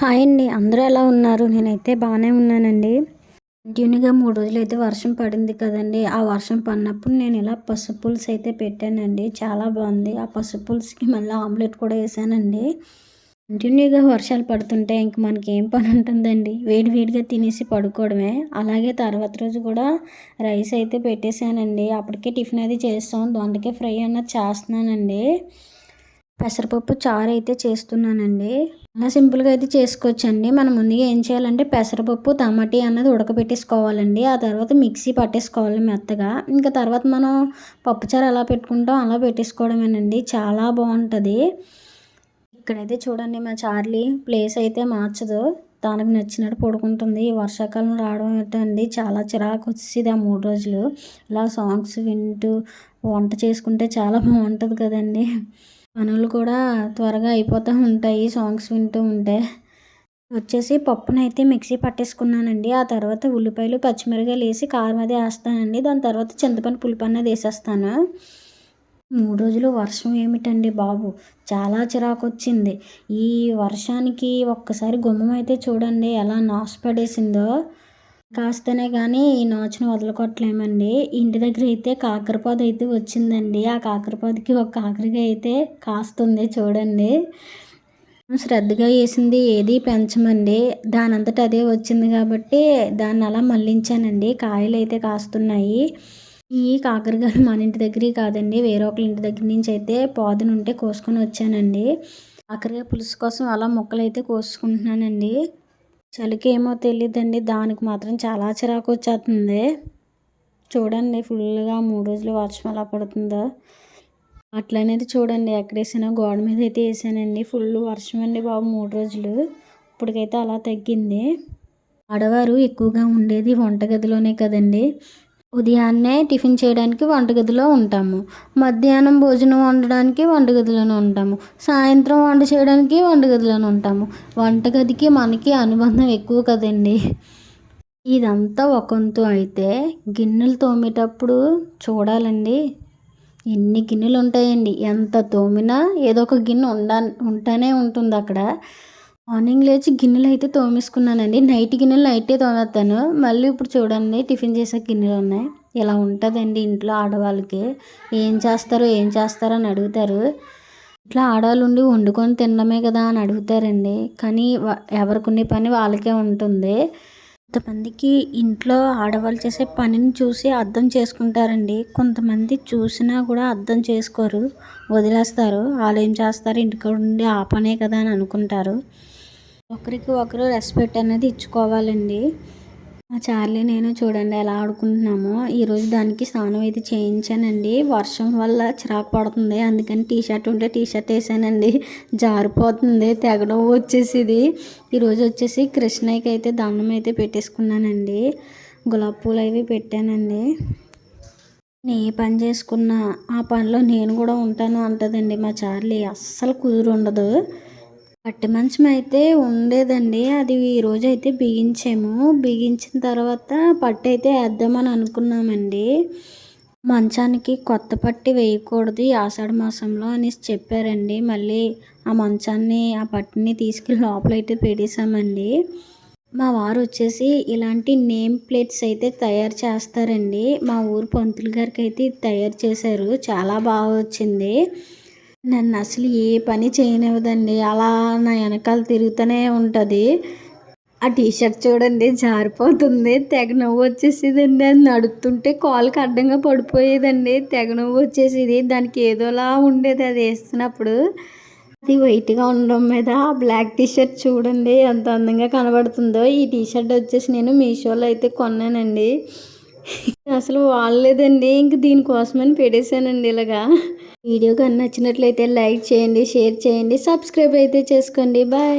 Hi అండి. అందరూ ఎలా ఉన్నారు? నేనైతే బాగానే ఉన్నానండి. కంటిన్యూగా మూడు రోజులు అయితే వర్షం పడింది కదండి. ఆ వర్షం పడినప్పుడు నేను ఇలా పసుపు పులుసు అయితే పెట్టానండి. చాలా బాగుంది. ఆ పసుపు పులుసుకి మళ్ళీ ఆమ్లెట్ కూడా వేసానండి. కంటిన్యూగా వర్షాలు పడుతుంటే ఇంక మనకి ఏం పని ఉంటుందండి వేడి వేడిగా తినేసి పడుకోవడమే. అలాగే తర్వాత రోజు కూడా రైస్ అయితే పెట్టేశానండి. అప్పటికే టిఫిన్ అది చేస్తాం. దొండకాయ ఫ్రై అన్నది చేస్తున్నానండి. పెసరపప్పు చారు అయితే చేస్తున్నానండి. అలా సింపుల్గా అయితే చేసుకోవచ్చండి. మనం ముందుగా ఏం చేయాలంటే పెసరపప్పు టమాటీ అన్నది ఉడకబెట్టేసుకోవాలండి. ఆ తర్వాత మిక్సీ పట్టేసుకోవాలి మెత్తగా. ఇంకా తర్వాత మనం పప్పుచారు ఎలా పెట్టుకుంటాం అలా పెట్టేసుకోవడమేనండి. చాలా బాగుంటుంది. ఇక్కడైతే చూడండి మా చార్లీ ప్లేస్ అయితే మార్చదు. దానికి నచ్చినట్టు పడుకుంటుంది. ఈ వర్షాకాలం రావడం ఏంటండి? చాలా చిరాకు వచ్చేది ఆ మూడు రోజులు. ఇలా సాంగ్స్ వింటూ వంట చేసుకుంటే చాలా బాగుంటుంది కదండి. పనులు కూడా త్వరగా అయిపోతూ ఉంటాయి సాంగ్స్ వింటూ ఉంటే. వచ్చేసి పప్పునైతే మిక్సీ పట్టేసుకున్నానండి. ఆ తర్వాత ఉల్లిపాయలు పచ్చిమిరకాయలు వేసి కారం అది వేస్తానండి. దాని తర్వాత చింతపండు పులుపు అన్నది వేసేస్తాను. మూడు రోజులు వర్షం ఏమిటండి బాబు? చాలా చిరాకు వచ్చింది ఈ వర్షానికి ఒక్కసారి గుమ్మం అయితే చూడండి ఎలా నాశపడేసిందో కాస్తేనే కానీ ఈ నాచును వదలకొట్టలేమండి. ఇంటి దగ్గర అయితే కాకరపాదు అయితే వచ్చిందండి. ఆ కాకరపాదుకి ఒక కాకరకాయ అయితే కాస్తుంది చూడండి. శ్రద్ధగా వేసింది ఏది పెంచమండి. దాని అంతటా అదే వచ్చింది కాబట్టి దాన్ని అలా మళ్ళించానండి. కాయలు అయితే కాస్తున్నాయి. ఈ కాకరకాయలు మన ఇంటి దగ్గర కాదండి. వేరే ఇంటి దగ్గర నుంచి అయితే పాదునుంటే కోసుకొని వచ్చానండి. కాకరకాయ పులుసు కోసం అలా మొక్కలు అయితే కోసుకుంటున్నానండి. చలికి ఏమో తెలియదండి దానికి మాత్రం చాలా చిరాకు వచ్చేస్తుంది చూడండి ఫుల్గా మూడు రోజులు వర్షం ఎలా పడుతుందో. అట్లనేది చూడండి ఎక్కడ గోడ మీద అయితే వేసానండి. ఫుల్ వర్షం అండి బాబు మూడు రోజులు. ఇప్పటికైతే అలా తగ్గింది. ఆడవారు ఎక్కువగా ఉండేది వంటగదిలోనే కదండి. ఉదయాన్నే టిఫిన్ చేయడానికి వంటగదిలో ఉంటాము. మధ్యాహ్నం భోజనం వండడానికి వంటగదిలోనే ఉంటాము. సాయంత్రం వంట చేయడానికి వంటగదిలోనే ఉంటాము. వంటగదికి మనకి అనుబంధం ఎక్కువ కదండి. ఇదంతా ఒకంతు అయితే గిన్నెలు తోమేటప్పుడు చూడాలండి. ఎన్ని గిన్నెలు ఉంటాయండి. ఎంత తోమినా ఏదో ఒక గిన్నె ఉండా ఉంటానే ఉంటుంది అక్కడ. మార్నింగ్ లేచి గిన్నెలు అయితే తోమేసుకున్నానండి. నైట్ గిన్నెలు నైటే తోమేస్తాను మళ్ళీ ఇప్పుడు చూడండి టిఫిన్ చేసే గిన్నెలు ఉన్నాయి. ఇలా ఉంటుందండి ఇంట్లో ఆడవాళ్ళకి? ఏం చేస్తారు ఏం చేస్తారు అని అడుగుతారు. ఇట్లా ఆడవాళ్ళు ఉండి వండుకొని తినడమే కదా అని అడుగుతారండి. కానీ ఎవరికి పని వాళ్ళకే ఉంటుంది. కొంతమందికి ఇంట్లో ఆడవాళ్ళు చేసే పనిని చూసి అర్థం చేసుకుంటారండి. కొంతమంది చూసినా కూడా అర్థం చేసుకోరు వదిలేస్తారు. వాళ్ళు ఏం చేస్తారు? ఇంటికి ఉండి ఆ పనే కదా అని అనుకుంటారు. ఒకరికి ఒకరు రెస్పెక్ట్ అనేది ఇచ్చుకోవాలండి. మా చార్లీ నేను చూడండి ఎలా ఆడుకుంటున్నామో. ఈరోజు దానికి స్నానం అయితే చేయించానండి. వర్షం వల్ల చిరాకు పడుతుంది. అందుకని టీ షర్ట్ ఉంటే టీ షర్ట్ వేసానండి. జారిపోతుంది. తెగడం వచ్చేసిది. ఈరోజు వచ్చేసి కృష్ణయ్యకి అయితే దండం అయితే పెట్టేసుకున్నానండి. గులాబీ పూలు అవి పెట్టానండి. నేను పని చేసుకున్నా ఆ పనిలో నేను కూడా ఉంటాను అంటదండి మా చార్లీ. అస్సలు కుదురు ఉండదు. పట్టి మంచం అయితే ఉండేదండి. అది ఈరోజు అయితే బిగించాము. బిగించిన తర్వాత పట్టు అయితే వేద్దామని అనుకున్నామండి. మంచానికి కొత్త పట్టి వేయకూడదు ఆషాఢ మాసంలో అనేసి చెప్పారండి. మళ్ళీ ఆ మంచాన్ని ఆ పట్టిని తీసుకెళ్ళి లోపల అయితే పెట్టేశామండి. మా వారు వచ్చేసి ఇలాంటి నేమ్ ప్లేట్స్ అయితే తయారు చేస్తారండి. మా ఊరు పంతులు గారికి అయితే తయారు చేశారు. చాలా బాగా వచ్చింది. నన్ను అసలు ఏ పని చేయనివ్వదండి. అలా నా వెనకాల తిరుగుతూనే ఉంటుంది. ఆ టీషర్ట్ చూడండి జారిపోతుంది. తెగ నవ్వు వచ్చేసేదండి. అది నడుస్తుంటే కాలుకి అడ్డంగా పడిపోయేదండి. తెగ నవ్వు వచ్చేసేది. దానికి ఏదోలా ఉండేది అది వేస్తున్నప్పుడు. అది వైట్గా ఉండడం మీద ఆ బ్లాక్ టీషర్ట్ చూడండి ఎంత అందంగా కనబడుతుందో. ఈ టీషర్ట్ వచ్చేసి నేను మీషోలో అయితే కొన్నానండి. అసలు వాడలేదండి. ఇంక దీనికోసమని పెట్టేశానండి ఇలాగా. వీడియో కానీ నచ్చినట్లయితే లైక్ చేయండి షేర్ చేయండి సబ్స్క్రైబ్ అయితే చేసుకోండి. బాయ్.